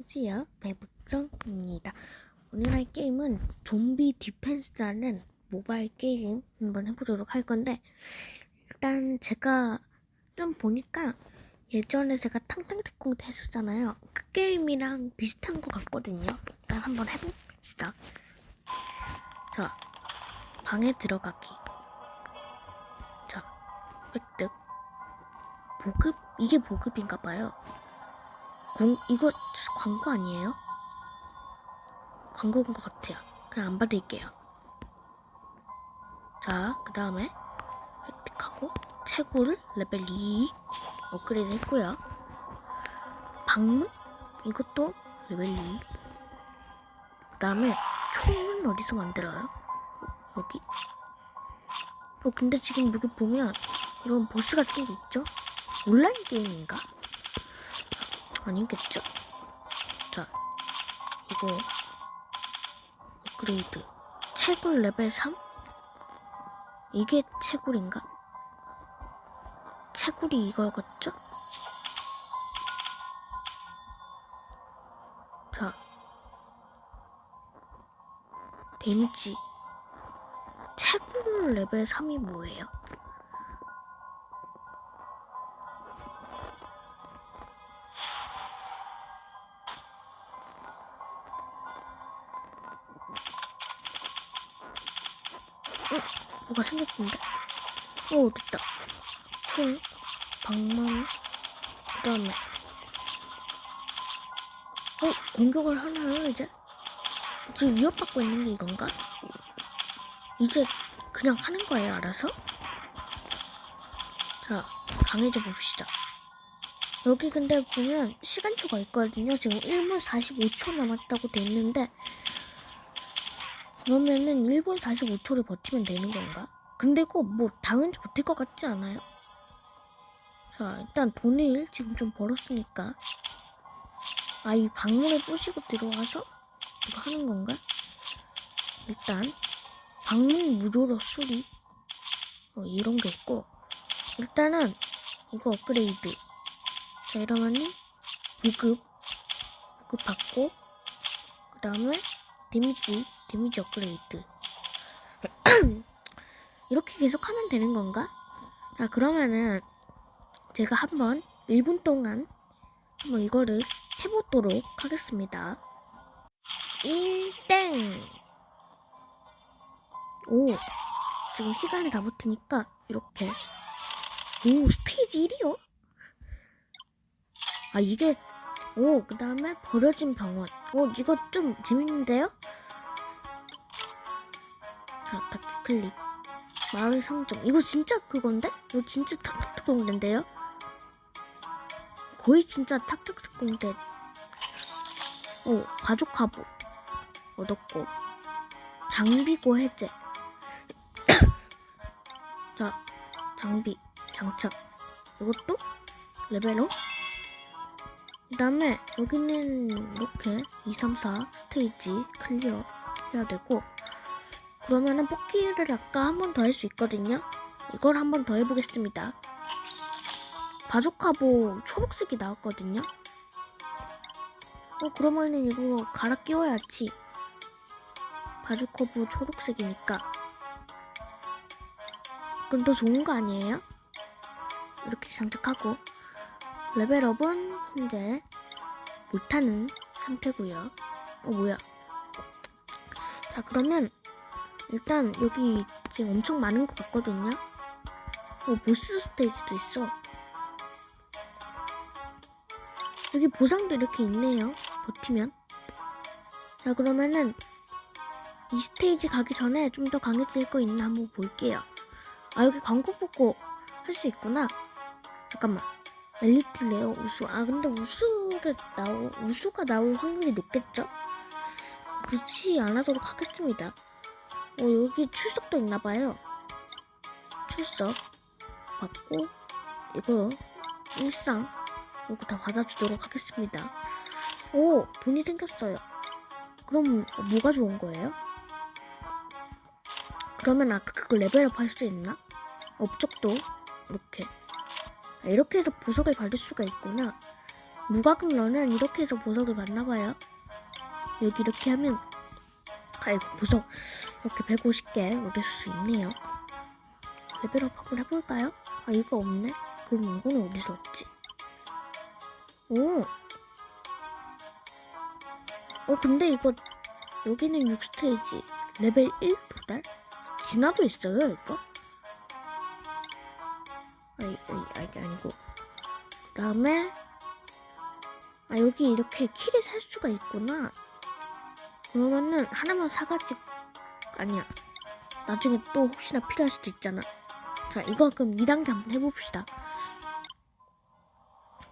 안녕하세요. 배북성입니다. 오늘 할 게임은 좀비 디펜스라는 모바일 게임 한번 해보도록 할 건데 일단 제가 좀 보니까 예전에 제가 탕탕태콩 했었잖아요. 그 게임이랑 비슷한 것 같거든요. 일단 한번 해봅시다. 자, 방에 들어가기. 자, 획득. 보급? 이게 보급인가 봐요. 공, 이거 광고 아니에요? 광고인 것 같아요. 그냥 안 받을게요. 자, 그 다음에 획득하고 채굴을 레벨 2 업그레이드 했고요. 방문? 이것도 레벨 2. 그 다음에 총은 어디서 만들어요? 어, 여기? 어, 근데 지금 여기 보면 이런 보스 같은 게 있죠? 온라인 게임인가? 아니겠죠? 자, 이거 업그레이드 채굴 레벨 3? 이게 채굴인가? 채굴이 이거겠죠? 자, 데미지 채굴 레벨 3이 뭐예요? 뭐가 생겼는데? 오 됐다 총 방망이 그 다음에 어? 공격을 하나요 이제? 지금 위협받고 있는 게 이건가? 이제 그냥 하는 거예요 알아서? 자 강해져 봅시다 여기 근데 보면 시간초가 있거든요 지금 1분 45초 남았다고 돼 있는데 그러면은 1분 45초를 버티면 되는 건가? 근데 이거 뭐 당연히 버틸 것 같지 않아요? 자 일단 돈을 지금 좀 벌었으니까. 아 이 방문을 부시고 들어와서 이거 하는 건가? 일단 방문 무료로 수리. 어, 이런 게 있고. 일단은 이거 업그레이드. 자 이러면은 보급. 보급 받고. 그 다음에 데미지 데미지 업그레이드 이렇게 계속 하면 되는 건가? 자 그러면은 제가 한번 1분 동안 한번 이거를 해보도록 하겠습니다 1땡 오 지금 시간이 다 버티니까 이렇게 오 스테이지 1이요? 아 이게 오 그 다음에 버려진 병원 오 이거 좀 재밌는데요? 자 다키 클릭 마을 상점. 이거 진짜 그건데? 이거 진짜 탁탁특공대인데요? 거의 진짜 탁탁특공대 오 가죽 갑옷 얻었고. 장비고 해제. 자 장비 장착. 이것도? 레벨업 그 다음에 여기는 이렇게 2, 3, 4 스테이지 클리어 해야 되고 그러면은 뽑기를 아까 한 번 더 할 수 있거든요. 이걸 한 번 더 해보겠습니다. 바주카보 초록색이 나왔거든요. 어 그러면은 이거 갈아 끼워야지. 바주커브 초록색이니까. 그럼 더 좋은 거 아니에요? 이렇게 장착하고. 레벨업은 현재 못하는 상태고요. 어 뭐야. 자 그러면 일단 여기 지금 엄청 많은 것 같거든요. 어 보스 스테이지도 있어. 여기 보상도 이렇게 있네요 버티면. 자 그러면은 이 스테이지 가기 전에 좀 더 강해질 거 있나 한번 볼게요. 아 여기 광고 보고 할 수 있구나. 잠깐만. 엘리트 레어 우수. 아 근데 우수를 나오 우수가 나올 확률이 높겠죠? 그렇지 않아도록 하겠습니다 어 여기 출석도 있나봐요 출석 받고 이거 일상 이거 다 받아주도록 하겠습니다 오 돈이 생겼어요 그럼 뭐가 좋은 거예요? 그러면 아까 그거 레벨업 할 수 있나? 업적도 이렇게 아, 이렇게 해서 보석을 받을 수가 있구나 무과금 러는 이렇게 해서 보석을 만나봐요. 여기 이렇게 하면 아이고 보석 이렇게 150개 얻을 수 있네요. 레벨업 한번 해볼까요? 아 이거 없네. 그럼 이거는 어디서 얻지? 오. 어 근데 이거 여기는 6스테이지 레벨 1 도달? 진화도 있어요 이거? 아이 아이 아이 아니고 그 다음에 아 여기 이렇게 키를 살 수가 있구나 그러면은 하나만 사가지고 아니야. 나중에 또 혹시나 필요할 수도 있잖아. 자 이거 그럼 2단계 한번 해봅시다.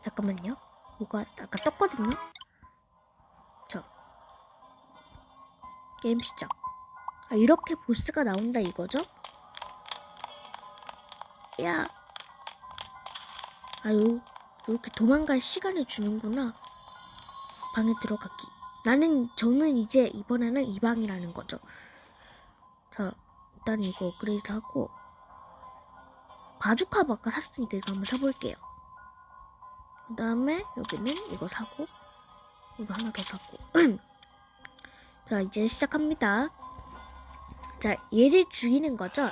잠깐만요. 뭐가 아까 떴거든요? 자 게임 시작. 아 이렇게 보스가 나온다 이거죠? 야! 아유 이렇게 도망갈 시간을 주는구나. 방에 들어가기 나는 저는 이제 이번에는 이 방이라는 거죠. 자 일단 이거 업그레이드 하고 바주카 아까 샀으니까 이거 한번 사볼게요. 그 다음에 여기는 이거 사고 이거 하나 더 사고. 자 이제 시작합니다. 자 얘를 죽이는 거죠?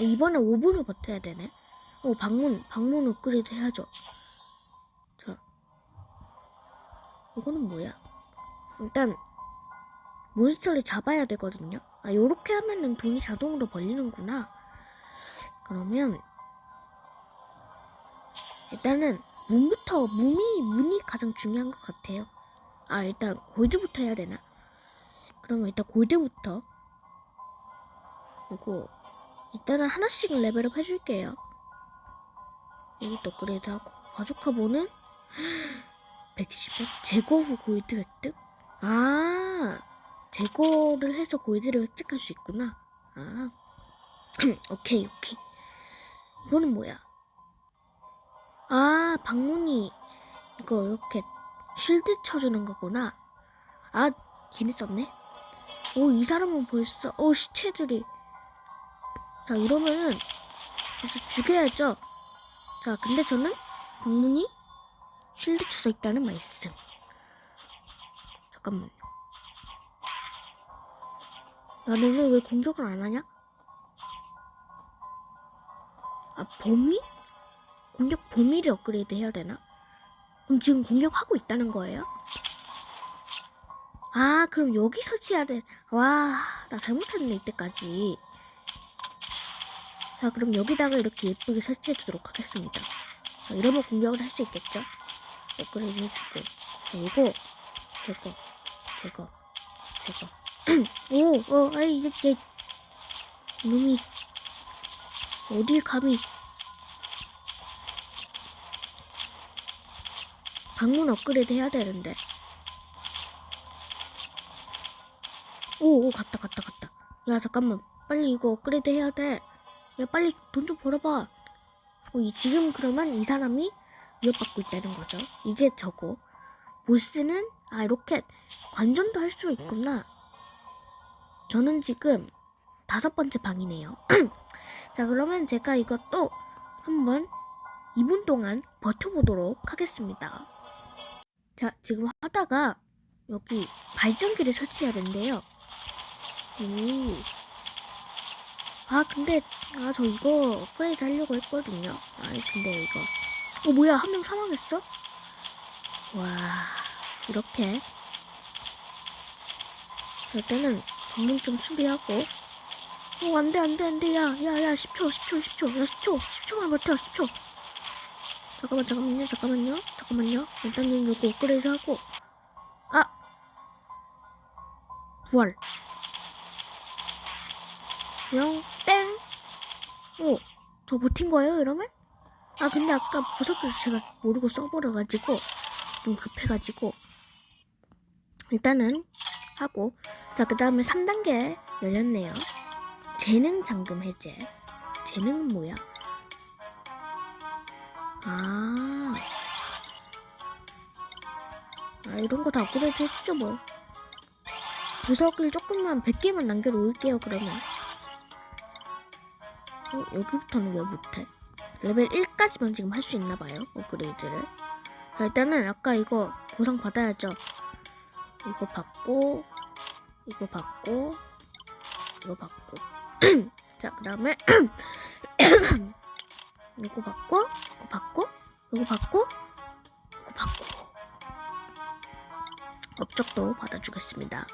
이번에 5분을 버텨야 되네. 어 방문 방문 업그레이드 해야죠. 자 이거는 뭐야 일단 몬스터를 잡아야 되거든요. 아 요렇게 하면은 돈이 자동으로 벌리는구나. 그러면 일단은 문부터 문이 문이 가장 중요한 것 같아요. 아 일단 골드부터 해야 되나? 그러면 일단 골드부터. 그리고 일단은 하나씩 레벨업 해줄게요. 이것도 업그레이드하고. 바주카보는? 110원 제거 후 골드 획득 아 제거를 해서 골드를 획득할 수 있구나. 아 오케이 오케이. 이거는 뭐야? 아 방문이 이거 이렇게 쉴드 쳐주는 거구나. 아 괜히 썼네. 오 이 사람은 벌써 어 시체들이. 자 이러면은 이제 죽여야죠. 자 근데 저는 방문이 쉴드 쳐져 있다는 말씀 잠깐만요. 야 너네 왜 공격을 안 하냐? 아 범위? 공격 범위를 업그레이드 해야 되나? 그럼 지금 공격하고 있다는 거예요? 아 그럼 여기 설치해야 돼 와 나 잘못했네 이때까지. 자 그럼 여기다가 이렇게 예쁘게 설치해 주도록 하겠습니다. 자, 이러면 공격을 할 수 있겠죠? 업그레이드 해주고. 자, 이거 제거 제거. 오어 아이 이제 얘 놈이. 어딜 감히. 방문 업그레이드 해야 되는데. 오, 오 갔다 갔다 갔다. 야 잠깐만. 빨리 이거 업그레이드 해야 돼 야 빨리 돈 좀 벌어봐. 어, 이, 지금 그러면 이 사람이 위협받고 있다는 거죠. 이게 저거. 보스는 아 이렇게 관전도 할 수 있구나 저는 지금 다섯 번째 방이네요 자 그러면 제가 이것도 한번 2분 동안 버텨보도록 하겠습니다 자 지금 하다가 여기 발전기를 설치해야 된대요 오. 아 근데 아 저 이거 업그레이드 하려고 했거든요. 아이 근데 이거 어 뭐야 한 명 사망했어? 와 이렇게. 일단은 방문 좀 수리하고. 어 안돼 안돼 안돼. 야야야 10초 10초 10초. 야 10초 10초만 버텨 10초. 잠깐만 잠깐만요 잠깐만요 잠깐만요. 일단은 이거 업그레이드 하고. 아! 부활. 영, 땡. 오, 저 버틴 거예요, 이러면? 아, 근데 아까 보석을 제가 모르고 써버려가지고, 좀 급해가지고, 일단은 하고, 자, 그 다음에 3단계 열렸네요. 재능 잠금 해제. 재능은 뭐야? 아. 아, 이런 거 다 업그레이드 해주죠, 뭐. 보석을 조금만 100개만 남겨놓을게요, 그러면. 어, 여기부터는 왜 못해? 레벨 1까지만 지금 할 수 있나 봐요. 업그레이드를. 자, 일단은 아까 이거 보상 받아야죠. 이거 받고, 이거 받고, 이거 받고. 자, 그 다음에 이거 받고, 이거 받고, 이거 받고, 이거 받고. 업적도 받아주겠습니다.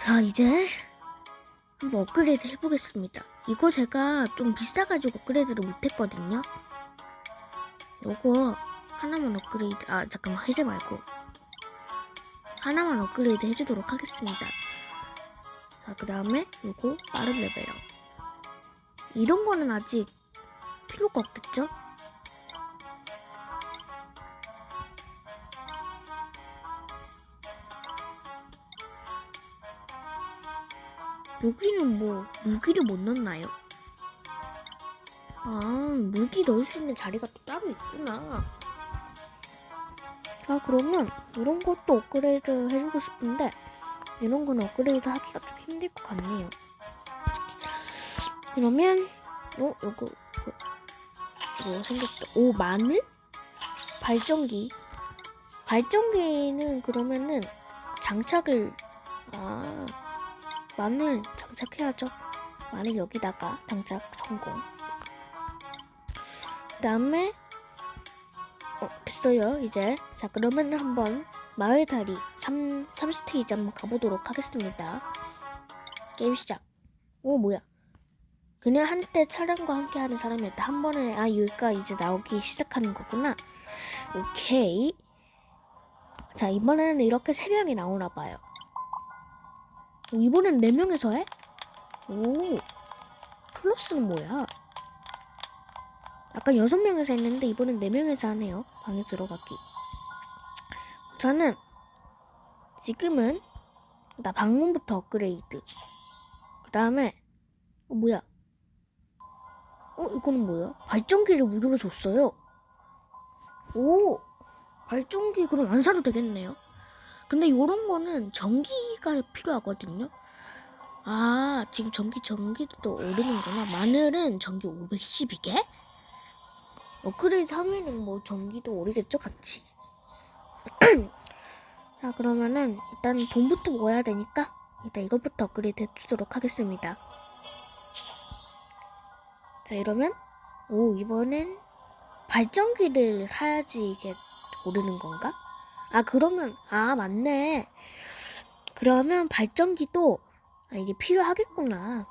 자, 이제 한번 업그레이드 해보겠습니다. 이거 제가 좀 비싸가지고 업그레이드를 못했거든요. 요거 하나만 업그레이드, 아, 잠깐만, 해지 말고. 하나만 업그레이드 해주도록 하겠습니다. 자, 그 다음에 요거 빠른 레벨업. 이런 거는 아직 필요가 없겠죠? 여기는 뭐 무기를 못 넣나요? 아 무기 넣을 수 있는 자리가 또 따로 있구나. 아 그러면 이런 것도 업그레이드 해주고 싶은데 이런 건 업그레이드 하기가 좀 힘들 것 같네요. 그러면 어 요거 뭐, 뭐 생겼다. 오 마늘? 발전기. 발전기는 그러면은 장착을 아 마늘 장착해야죠. 마늘 여기다가 장착 성공. 그 다음에 어 됐어요 이제 자 그러면 한번 마을 다리 3, 3스테이지 한번 가보도록 하겠습니다. 게임 시작. 오 뭐야? 그냥 한때 차량과 함께하는 사람이었다. 한 번에 아 여기가 이제 나오기 시작하는 거구나. 오케이. 자 이번에는 이렇게 세 명이 나오나 봐요. 오, 이번엔 네 명에서 해? 오 플러스는 뭐야? 아까 여섯 명에서 했는데 이번엔 네 명에서 하네요. 방에 들어가기. 저는 지금은 나 방문부터 업그레이드. 그 다음에 어, 뭐야? 어 이거는 뭐야? 발전기를 무료로 줬어요. 오 발전기 그럼 안 사도 되겠네요. 근데 요런 거는 전기가 필요하거든요. 아 지금 전기 전기도 오르는구나. 마늘은 전기 512개? 업그레이드 하면은 뭐 전기도 오르겠죠 같이. 자 그러면은 일단 돈부터 모아야 되니까 일단 이것부터 업그레이드 해주도록 하겠습니다. 자 이러면 오 이번엔 발전기를 사야지 이게 오르는 건가? 아 그러면 아 맞네. 그러면 발전기도 아, 이게 필요하겠구나.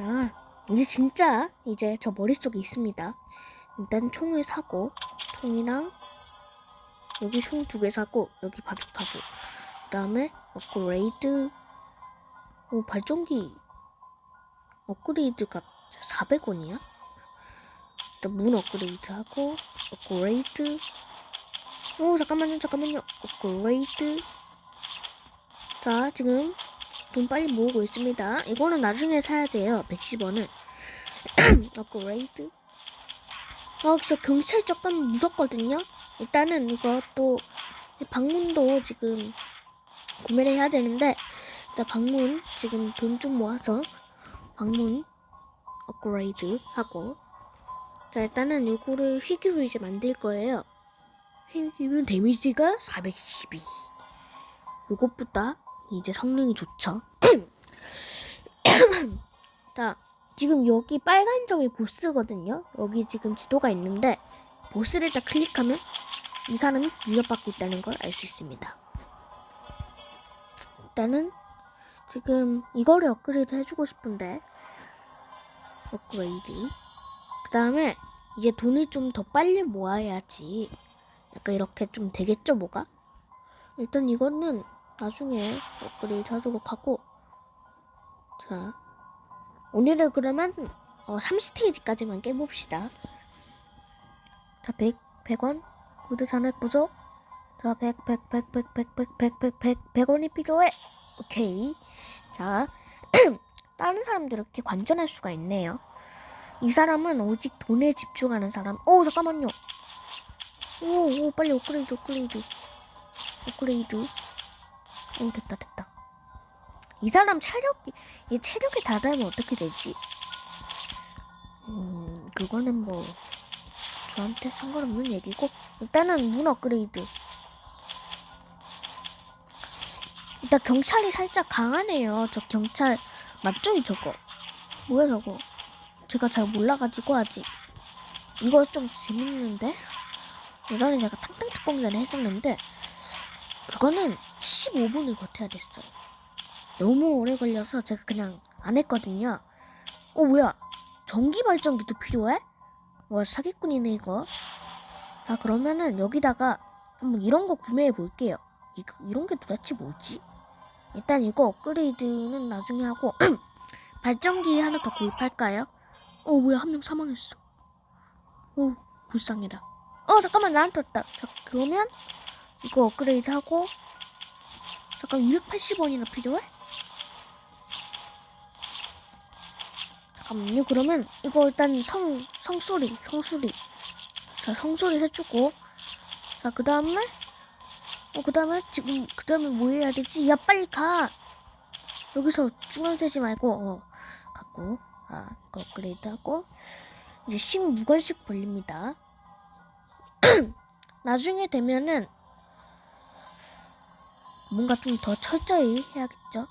아 이제 진짜 이제 저 머릿속에 있습니다. 일단 총을 사고 총이랑 여기 총 두 개 사고 여기 바둑하고 그 다음에 업그레이드. 오 발전기 업그레이드가 400원이야? 일단 문 업그레이드 하고 업그레이드. 오 잠깐만요 잠깐만요. 업그레이드. 자 지금 돈 빨리 모으고 있습니다. 이거는 나중에 사야 돼요. 110원은. 업그레이드 아 진짜 경찰 조금 무섭거든요? 일단은 이거 또 방문도 지금 구매를 해야 되는데 일단 방문 지금 돈 좀 모아서 방문 업그레이드 하고. 자 일단은 요거를 휘기로 이제 만들 거예요. 휘기면 데미지가 412 요것보다 이제 성능이 좋죠. 자 지금 여기 빨간 점이 보스거든요. 여기 지금 지도가 있는데 보스를 딱 클릭하면 이 사람이 위협받고 있다는 걸 알 수 있습니다. 일단은 지금 이거를 업그레이드 해주고 싶은데 업그레이드. 그 다음에 이제 돈을 좀 더 빨리 모아야지. 약간 이렇게 좀 되겠죠 뭐가? 일단 이거는 나중에 업그레이드 하도록 하고 자 오늘은 그러면 어, 3스테이지까지만 깨봅시다 자 100, 100원 구두 잔액 부족 자 100, 100, 100, 100, 100, 100, 100, 100, 100, 100원이 필요해 오케이 자 다른 사람도 이렇게 관전할 수가 있네요. 이 사람은 오직 돈에 집중하는 사람. 오 잠깐만요. 오, 오 빨리 업그레이드 업그레이드 업그레이드. 오 됐다 됐다. 이 사람 체력이 이 체력이 다 닿으면 어떻게 되지? 음 그거는 뭐 저한테 상관없는 얘기고 일단은 문 업그레이드. 일단 경찰이 살짝 강하네요. 저 경찰 맞죠 이 저거? 뭐야 저거? 제가 잘 몰라가지고 아직. 이거 좀 재밌는데? 예전에 제가 탕탕특공대를 했었는데 그거는 15분을 버텨야 됐어요 너무 오래 걸려서 제가 그냥 안 했거든요 어 뭐야 전기 발전기도 필요해? 와 사기꾼이네 이거 자 그러면은 여기다가 한번 이런 거 구매해 볼게요 이거 이런 게 도대체 뭐지? 일단 이거 업그레이드는 나중에 하고 발전기 하나 더 구입할까요? 어 뭐야 한 명 사망했어 오 불쌍해라 어 잠깐만 나한테 왔다 자 그러면 이거 업그레이드 하고 잠깐 280원이나 필요해? 잠깐만요 그러면 이거 일단 성 성소리 성소리. 자 성소리 해주고. 자 그 다음에 어 그 다음에 지금 그 다음에 뭐 해야 되지? 야 빨리 가! 여기서 중얼대지 말고 어 갖고. 아 이거 업그레이드 하고. 이제 16원씩 벌립니다. 나중에 되면은 뭔가 좀 더 철저히 해야겠죠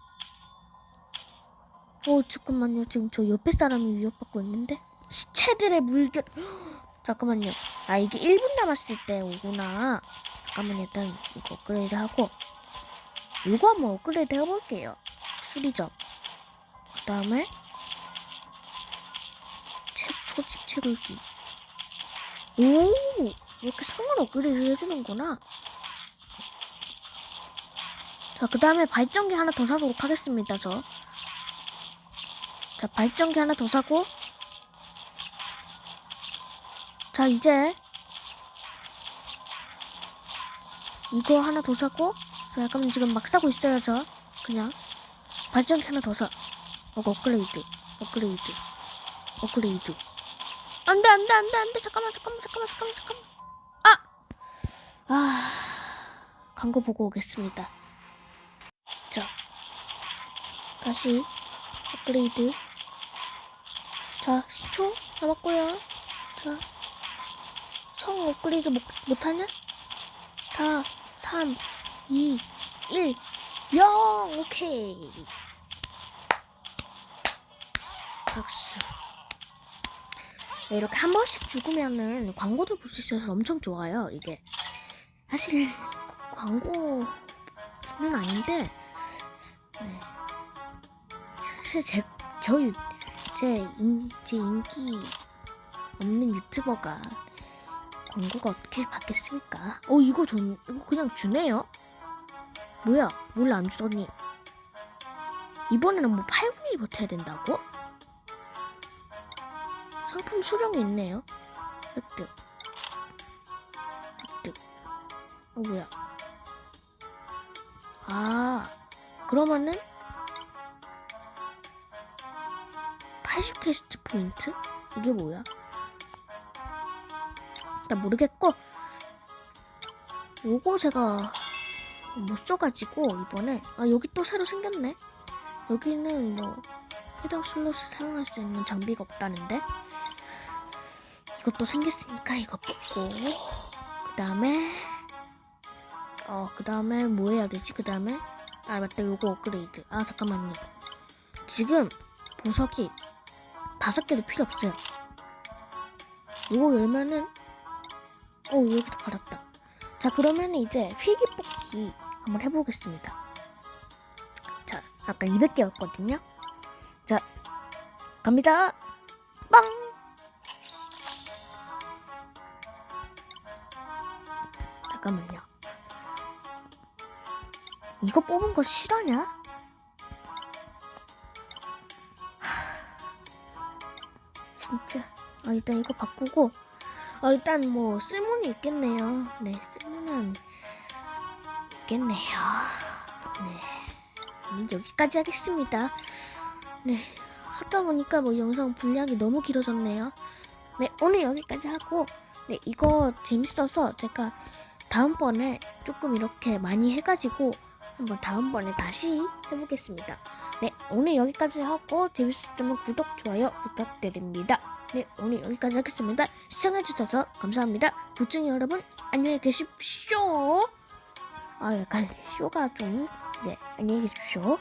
어 잠깐만요. 지금 저 옆에 사람이 위협받고 있는데? 시체들의 물결. 잠깐만요. 아 이게 1분 남았을 때 오구나. 잠깐만 일단 이거 업그레이드 하고. 이거 한번 업그레이드 해볼게요. 수리점. 그 다음에 책 초집 채굴기. 오! 이렇게 성을 업그레이드 해주는구나. 자 그 다음에 발전기 하나 더 사도록 하겠습니다 저 자, 발전기 하나 더 사고. 자, 이제. 이거 하나 더 사고. 자, 잠깐만 지금 막 사고 있어요, 저. 그냥. 발전기 하나 더 사. 어, 업그레이드. 업그레이드. 업그레이드. 안 돼, 안 돼, 안 돼, 안 돼. 잠깐만, 잠깐만, 잠깐만, 잠깐만, 잠깐만. 아! 아. 광고 보고 오겠습니다. 자. 다시. 업그레이드. 자, 10초 남았고요. 자, 성 업그레이드 못, 못하냐? 4, 3, 2, 1, 0! 오케이. 박수. 네, 이렇게 한 번씩 죽으면은 광고도 볼 수 있어서 엄청 좋아요, 이게. 사실, 광고는 아닌데, 네. 사실 제, 저희 제, 인, 제 인기 없는 유튜버가 광고가 어떻게 받겠습니까? 어 이거 전 이거 그냥 주네요. 뭐야? 뭘안 주더니 이번에는 뭐 8분이 버텨야 된다고? 상품 수령이 있네요. 획득. 획득. 어 뭐야? 아 그러면은 80캐스트 포인트? 이게 뭐야? 나 모르겠고. 요거 제가 못 써가지고 이번에. 아 여기 또 새로 생겼네. 여기는 뭐 해당 슬롯을 사용할 수 있는 장비가 없다는데? 이것도 생겼으니까 이거 뽑고. 그 다음에 어 그 다음에 뭐 해야 되지? 그 다음에? 아 맞다. 요거 업그레이드. 아 잠깐만요. 지금 보석이 다섯 개도 필요 없어요. 이거 열면은 어 여기도 팔았다. 자 그러면 이제 휘기 뽑기 한번 해보겠습니다. 자 아까 200개였거든요. 자 갑니다. 빵. 잠깐만요. 이거 뽑은 거 실화냐? 진짜. 아 일단 이거 바꾸고. 아 일단 뭐 쓸모는 있겠네요. 네 쓸모는 있겠네요. 네. 음, 여기까지 하겠습니다. 네. 하다 보니까 뭐 영상 분량이 너무 길어졌네요. 네 오늘 여기까지 하고. 네 이거 재밌어서 제가 다음번에 조금 이렇게 많이 해가지고 한번 다음번에 다시 해보겠습니다 네, 오늘 여기까지 하고 재밌었다면 구독, 좋아요 부탁드립니다. 네, 오늘 여기까지 하겠습니다. 시청해주셔서 감사합니다. 부증이 여러분, 안녕히 계십시오. 아, 약간 쇼가 좀, 네, 안녕히 계십시오.